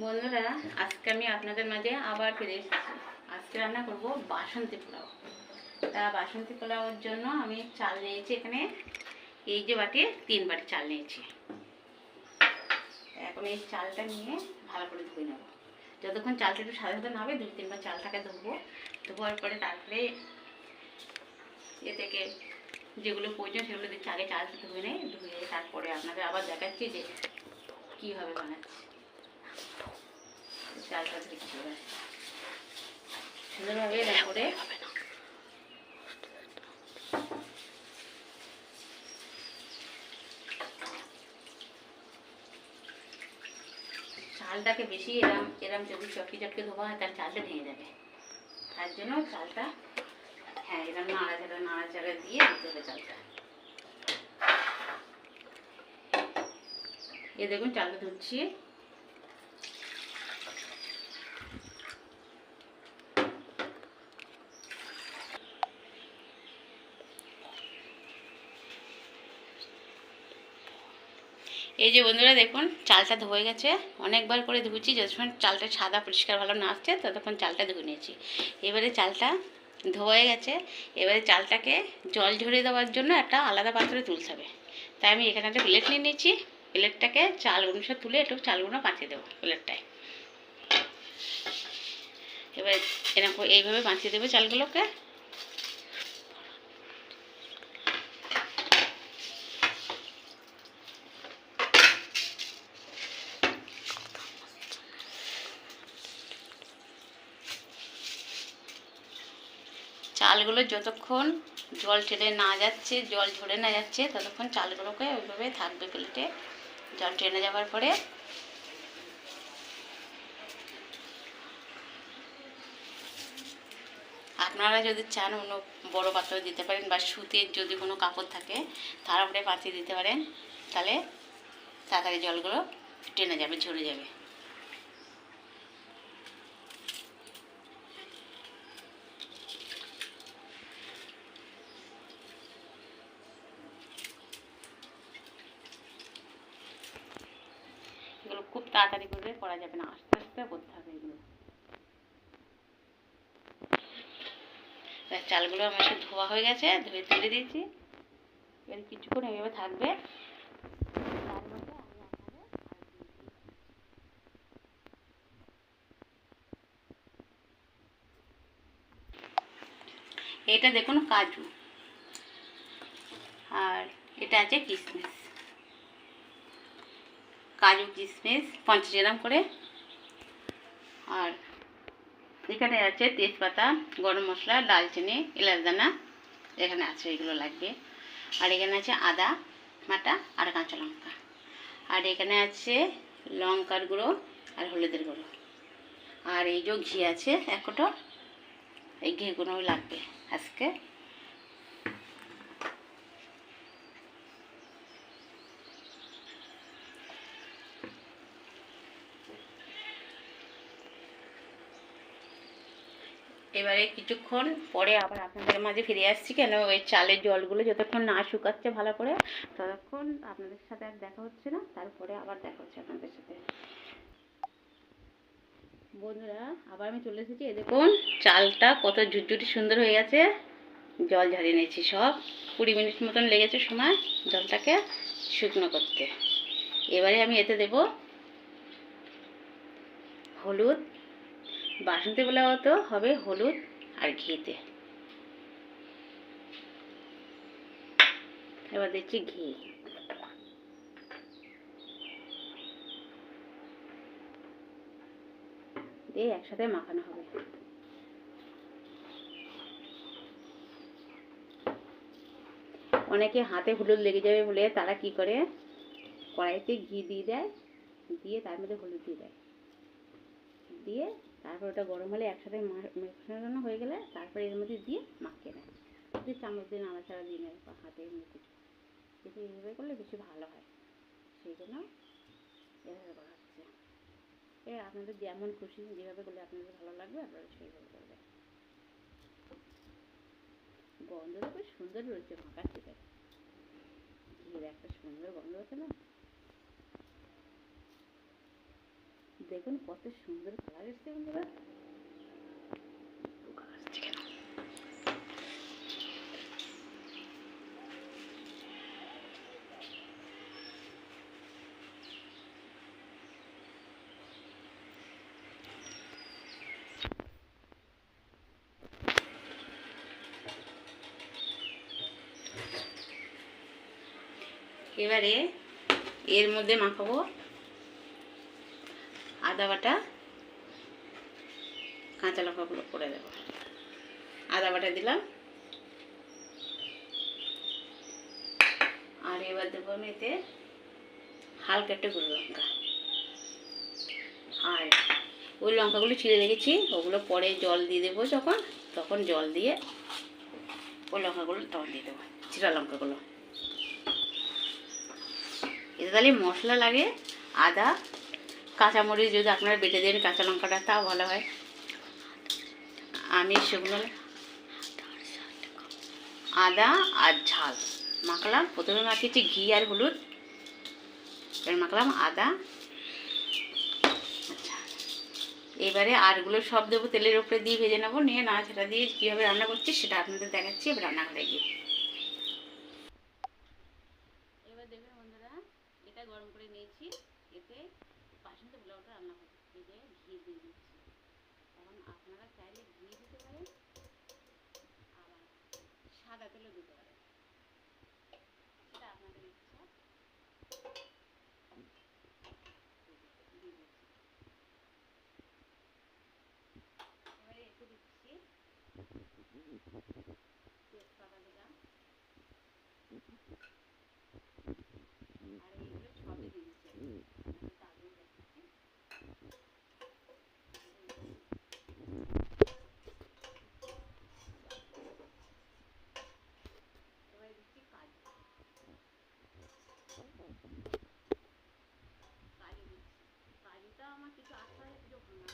বন্ধুরা, আজকে আমি আপনাদের মাঝে আবার ফিরে এসেছি। আজকে রান্না করব বাসন্তী পোলাও। তা বাসন্তী পোলাওর জন্য আমি চাল নিয়েছি এখানে। এই যে বাটি, তিন বাটি চাল নিয়েছি। এখন এই চালটা নিয়ে ভালো করে ধুয়ে নেব। যতক্ষণ চালটা একটু সাদা সাদা না হবে, দুই তিনবার চালটাকে ধুবো। ধোয়ার পরে তারপরে এ থেকে যেগুলো প্রয়োজন সেগুলো দিচ্ছি। আগে চালটা ধুয়ে নেই, ধুয়ে তারপরে আপনাদের আবার দেখাচ্ছি যে কীভাবে বানাচ্ছি। চালটা চালটাকে বেশি এরম এরম যদি চটকি চটকি ধোয়া হয়, তাহলে চালটা ভেঙে যাবে। তার জন্য চালটা হ্যাঁ এরম নাড়াচাড়া নাড়াচাড়া দিয়ে দিতে হবে চালটা। এ দেখুন, চালটা ধুচ্ছি। এই যে বন্ধুরা দেখুন, চালটা ধুয়ে গেছে। অনেকবার করে ধুয়েছি, যতক্ষণ চালটা সাদা পরিষ্কার ভালো না আসছে, ততক্ষণ চালটা ধুয়ে নিয়েছি। এবারে চালটা ধোয়ে গেছে। এবারে চালটাকে জল ঝরিয়ে দেওয়ার জন্য একটা আলাদা পাত্রে তুলতে হবে। তাই আমি এখানে একটা প্লেট নিয়ে নিয়েছি। প্লেটটাকে চালগুলো সব তুলে একটু চালগুলো বাঁচিয়ে দেবো প্লেটটায়। এবার এরকম এইভাবে বাঁচিয়ে দেবো চালগুলোকে। চালগুলো যতক্ষণ জল টেনে না যাচ্ছে, জল ঝরে না যাচ্ছে, ততক্ষণ চালগুলোকে ওইভাবে থাকবে প্লেটে। জল টেনে যাওয়ার পরে আপনারা যদি চান অন্য বড় পাত্র দিতে পারেন বা সুতির যদি কোনো কাপড় থাকে, তার উপরে পাতিয়ে দিতে পারেন, তাহলে তাড়াতাড়ি জলগুলো টেনে যাবে, ঝরে যাবে এগুলো খুব তাড়াতাড়ি করে যাবে না, আস্তে আস্তে করতে হবে এগুলো। চালগুলো আমার সে ধোয়া হয়ে গেছে, ধুয়ে তুলে দিয়েছি। এবার কিছুক্ষণ এইভাবে থাকবে। এটা দেখুন কাজু। আর এটা আছে কিশমিশ কাজু কিশমিশ পঞ্চাশ গ্রাম করে। আর এখানে আছে তেজপাতা, গরম মশলা দালচিনি এলাচদানা এখানে আছে এগুলো লাগবে। আর এখানে আছে আদা, বাটা আর কাঁচা লঙ্কা। আর এখানে আছে লঙ্কার গুঁড়ো আর হলুদের গুঁড়ো। আর এই যে ঘি আছে, এক এই ঘিগুলো লাগবে আজকে। এবারে কিছুক্ষণ পরে আবার আপনাদের মাঝে ফিরে আসছি কেন? ওই চালের জলগুলো যতক্ষণ না শুকাচ্ছে ভালো করে, ততক্ষণ আপনাদের সাথে আর দেখা হচ্ছে না, তারপরে আবার দেখা হচ্ছে আপনাদের সাথে। বন্ধুরা, আবার আমি চলে এসেছি। এই দেখুন, চালটা কত ঝুরঝুরি সুন্দর হয়ে গেছে। জল ঝাড়িয়ে নিয়েছি সব। কুড়ি মিনিট মতন লেগেছে সময় জলটাকে শুকনো করতে। এবারে আমি এতে দেব হলুদ বাসন্তী পোলাও তো হবে হলুদ আর ঘিতে। এবার দিচ্ছি ঘি। দিয়ে একসাথে মাখানো হবে। অনেকে হাতে হলুদ লেগে যাবে বলে তারা কি করে? কড়াইতে ঘি দিয়ে দেয়, দিয়ে তার মধ্যে হলুদ দিয়ে দেয়। দিয়ে তারপর ওটা গরম হলে একসাথে মেশানো হয়ে গেলে তারপরে এর মধ্যে দিয়ে মাখিয়ে নেয়। দিয়ে চামচ দিয়ে নাড়াচাড়া দিয়ে নেয় বা হাতে কিছু কিন্তু এইভাবে করলে বেশি ভালো হয়। সেই জন্য এভাবে করা হচ্ছে। এ আপনাদের যেমন খুশি যেভাবে করলে আপনাদের ভালো লাগবে, আপনারা সেইভাবে করবেন। গন্ধটা বেশ সুন্দর রয়েছে মাখার থেকে একটা সুন্দর গন্ধ আছে না? দেখুন কত সুন্দর কালার এসছে বন্ধুরা? এবারে এর মধ্যে মাখাবো আদা বাটা, কাঁচা লঙ্কাগুলো করে দেবো। আদা বাটা দিলাম। আর এবার দেবো আমি এতে হালকা একটু গুঁড়ো লঙ্কা। আর ওই লঙ্কাগুলো ছিঁড়ে রেখেছি, ওগুলো পরে জল দিয়ে দেবো যখন, তখন জল দিয়ে ওই লঙ্কাগুলো তখন দিয়ে দেবো চিরা লঙ্কাগুলো। এতে তাহলে মশলা লাগে, আদা কাঁচামরিচ যদি আপনারা বেটে দেন, কাঁচা লঙ্কাটা তাও ভালো হয়। আমি সেগুলো আদা আর ঝাল মাখলাম। প্রথমে মাখিয়েছি ঘি আর হলুদ। এবার মাখলাম আদা আচ্ছা এবারে আরগুলো সব দেবো তেলের উপরে দিয়ে ভেজে নেব। নিয়ে নাড়াচাড়া দিয়ে কীভাবে রান্না করছি সেটা আপনাদের দেখাচ্ছি। এবার রান্নাঘরে গিয়ে এবার দেখবেন বন্ধুরা এটা গরম করে নিয়েছি এতে বাসন্তী পোলাওটা রান্না করতে এই যে ঘি দিয়ে দিচ্ছি। এখন আপনারা চাইলে ঘি দিতে পারেন, আবার সাদা তেলও দিতে পারেন সেটা আপনাদের ইচ্ছা দিয়ে দিচ্ছি। এবারে একটু দিচ্ছি তেজপাতা দিলাম আর এইগুলো সবই দিয়ে দিচ্ছি আমি। আমি তো আগেই দেখাচ্ছি। এবারে দিচ্ছি কাজু কাজু দিচ্ছি কাজুটা আমার কিছু আসতে হয় কিছু ভাঙা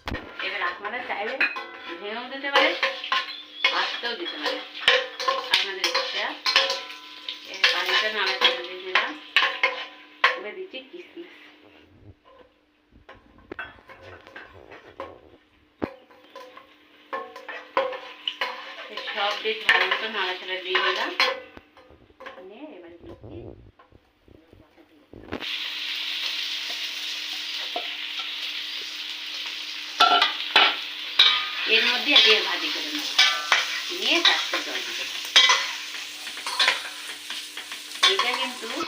এবার আপনারা চাইলে ভেঙেও দিতে পারেন আস্তেও দিতে পারেন। আপনাদের ইচ্ছা। এবার কাজুটা নাড়াচাড়া দিয়ে দিলাম। এবার দিচ্ছি কিসমিস। এই সব বেশ ভালো মতো নাড়াচাড়া দিয়ে দিলাম নিয়ে এবার দিচ্ছি এর মধ্যে আগে ভাজি করে নেব নিয়ে তারপর জল দিতে এটা কিন্তু রান্না করতে গেলে এই জলটা যদি ঠিক না থাকে কিন্তু আমরা ঠিক করে রান্না করতে পারব না। একটু জলের মাপটা জলের মাপটা দরকার।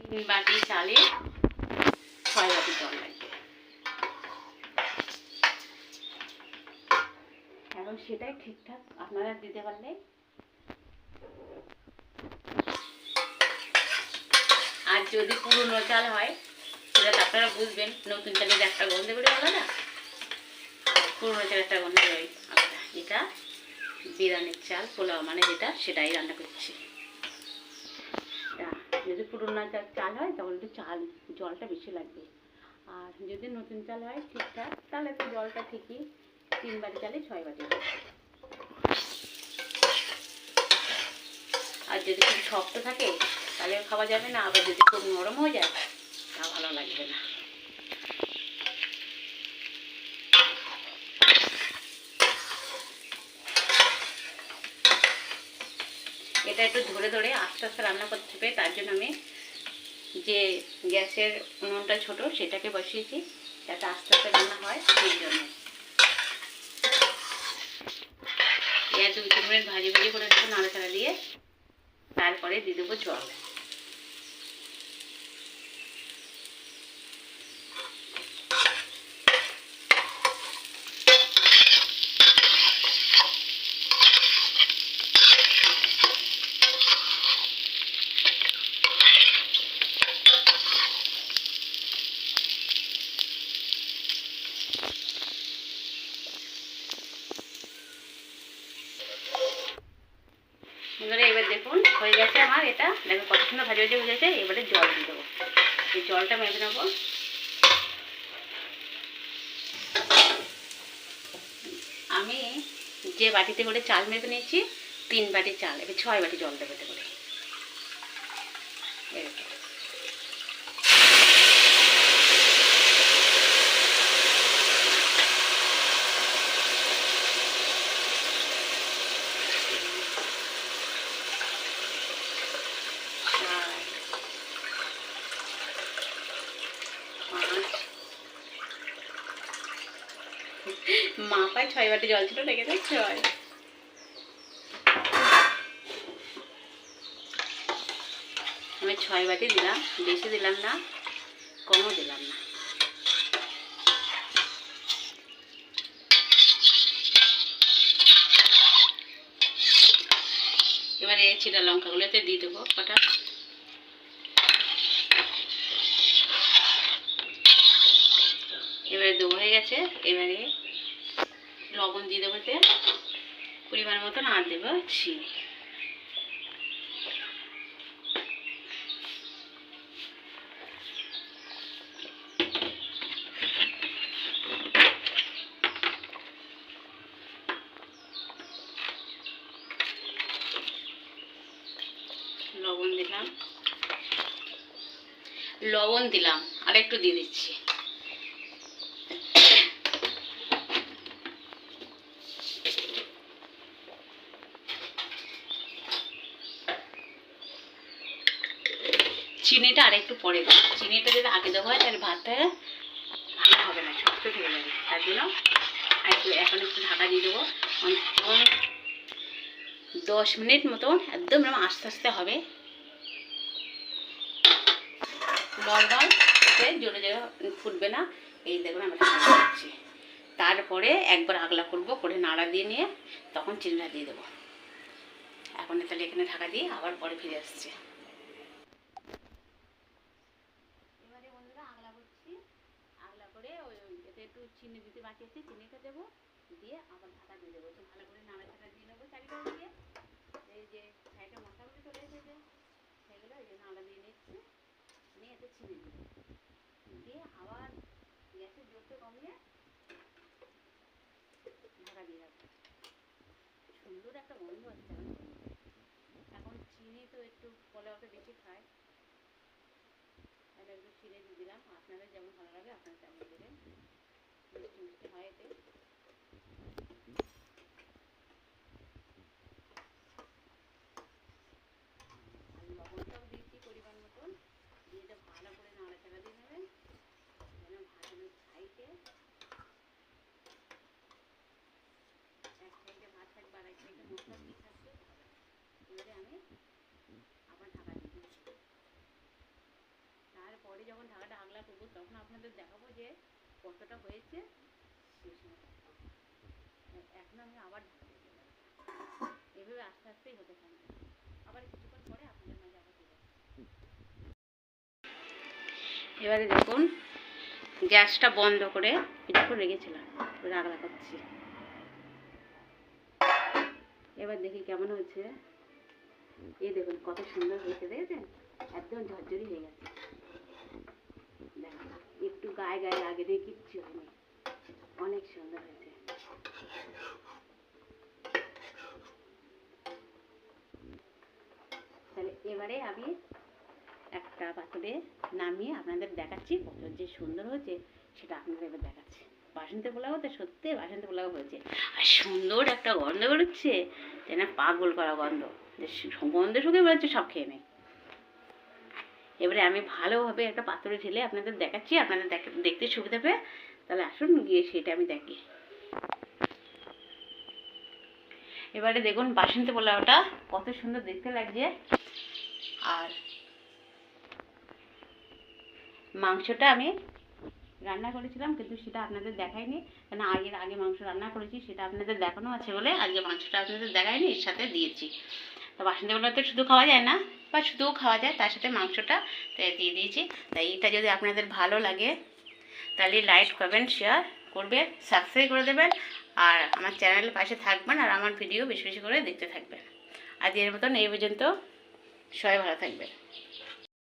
তিন বাটি চালে ছয় বাটি জল লাগবে এখন সেটাই ঠিকঠাক, আপনারা দিতে পারলে আর যদি পুরনো চাল হয়, সেটা আপনারা বুঝবেন, নতুন চালের একটা গন্ধ বেরোয় আলাদা। পুরনো চালের একটা গন্ধ বেরোয় আলাদা। এটা বিরিয়ানির চাল, পোলাও মানে যেটা, সেটাই রান্না করছি। যদি পুরনো চা- চাল হয়, তখন একটু চাল, জলটা বেশি লাগবে। আর যদি নতুন চাল হয়, ঠিকঠাক, তাহলে তো জলটা ঠিকই তিন বাটি চালে ছয় বাটি আর যদি খুব শক্ত থাকে তাহলে খাওয়া যাবে না, আবার যদি খুব নরম হয়ে যায়, তা ভালো লাগবে না। এটা একটু ধরে ধরে আস্তে আস্তে রান্না করতে হবে, তার জন্য আমি যে গ্যাসের উনুনটা ছোট সেটাকে বসিয়েছি, যাতে আস্তে আস্তে রান্না হয় সেই জন্য। পেঁয়াজ দুই তিন মিনিট ভাজি ভাজি করে দেবো নাড়াচাড়া দিয়ে তারপরে দিয়ে দেবো জল। বন্ধুরা এবার দেখুন হয়ে গেছে আমার এটা। দেখো কত সুন্দর ভাজি ভাজি হয়ে গেছে, এবারে জল দিয়ে দেবো। এই জলটা মেখে নেব। আমি যে বাটিতে করে চাল মেপে নিয়েছি, তিন বাটি চাল, এবার ছয় বাটি জল দেবো এটা করে। এরকম। ছয় বাটি জল ছিল রেখে দেয় ছয়। আমি ছয় বাটি দিলাম, বেশি দিলাম না, কমও দিলাম না। এবারে চিটা লঙ্কাগুলোতে দিয়ে দেবো কটা। এবারে দেবো হয়ে গেছে, এবারে লবণ দিয়ে দেবো এতে পরিমাণ মতন আর দেবো চিনি। লবণ দিলাম। লবণ দিলাম, আর একটু দিয়ে দিচ্ছি। চিনিটা আর একটু পরে দেবো। চিনিটা যদি আগে দেওয়া হয়, তাহলে ভাতটা ভালো হবে না, শক্ত থেকে যাবে। তার জন্য একটু এখন একটু ঢাকা দিয়ে দেবো। দশ মিনিট মতন একদম এরকম আস্তে আস্তে হবে। নর্মাল জোরে জোরে ফুটবে না। এই দেখুন, আমি ঢাকা দিচ্ছি। তারপরে একবার আগলা করব, করে নাড়া দিয়ে নিয়ে তখন চিনিটা দিয়ে দেবো। এখন তাহলে এখানে ঢাকা দিয়ে আবার পরে ফিরে আসছে এবারে বন্ধুরা আগলা করছি আগলা করে ওই ওই এতে একটু চিনি দিতে বাকি আছে, চিনিটা দেবো, দিয়ে আবার ঢাকা দিয়ে দেবো। একটু ভালো করে নাড়াচাড়া দিয়ে নেব চারিটা দিয়ে। এই যে সাইডে মশলাগুলো চলে এসেছে, সেগুলো এই যে নাড়া দিয়ে নিচ্ছি, নিয়ে এতে চিনি দেবো। দিয়ে আবার গ্যাসের জোরটা কমিয়ে ঢাকা দিয়ে রাখব। সুন্দর একটা গন্ধ হচ্ছে এখন এখন চিনি তো একটু পোলাওটা বেশি খায়। তাহলে একটু চিনি দিয়ে দিলাম। আপনাদের যেমন ভালো লাগে, আপনারা তেমন দেবেন। লবণটাও দিয়েছি দিয়ে সাইডে এক সাইডে থাকবে আর এক সাইডে থাকবে আমি আবার তারপরে যখন ঢাকাটা আগলা করব, তখন আপনাদের দেখাবো যে কতটা হয়েছে? সময় এখন আমি আবার এভাবে আস্তে আস্তেই হতে থাকবে আবার কিছুক্ষণ পরে আপনাদের মাঝে আবার আসছি। এবারে দেখুন, গ্যাসটা বন্ধ করে কিছুক্ষণ রেখেছিলাম। আগলা করছি। এবার দেখি কেমন হয়েছে। এই দেখুন, কত সুন্দর হয়েছে, দেখেছেন? একদম ঝরঝরি হয়ে গেছে। একটু গায়ে গায়ে লাগে দিয়ে কিচ্ছু হয়নি। অনেক সুন্দর হয়েছে। তাহলে এবারে আমি একটা পাত্রে নামিয়ে আপনাদের দেখাচ্ছি কত যে সুন্দর হয়েছে, সেটা আপনাদের এবার দেখাচ্ছি। বাসন্তী পোলাও তো সত্যি বাসন্তী পোলাও হয়েছে। আর সুন্দর একটা গন্ধ বেরোচ্ছে, যেন পাগল করা গন্ধ। যে গন্ধ শুকে বেরোচ্ছে, সব খেয়ে নেই এবারে আমি ভালোভাবে একটা পাত্রে ঢেলে আপনাদের দেখাচ্ছি, আপনাদের দেখ- দেখতে সুবিধা হবে তাহলে আসুন, গিয়ে সেটা আমি দেখি। এবারে দেখুন বাসন্তী পোলাওটা, কত সুন্দর দেখতে লাগছে। আর মাংসটা আমি রান্না করেছিলাম, কিন্তু সেটা আপনাদের দেখাইনি, কেন আগের আগে মাংস রান্না করেছি, সেটা আপনাদের দেখানো আছে বলে আজকে মাংসটা আপনাদের দেখাইনি, এর সাথে দিয়েছি। তো বাসন্তী পোলাও তো শুধু খাওয়া যায় না বা শুধুও খাওয়া যায়, তার সাথে মাংসটা দিয়ে দিয়েছি। তাই এটা যদি আপনাদের ভালো লাগে, তাহলে লাইক করবেন শেয়ার করবেন সাবস্ক্রাইব করে দেবেন আর আমার চ্যানেলের পাশে থাকবেন আর আমার ভিডিও বেশি বেশি করে দেখতে থাকবেন। আজ এর মতন এই পর্যন্ত। সবাই ভালো থাকবেন।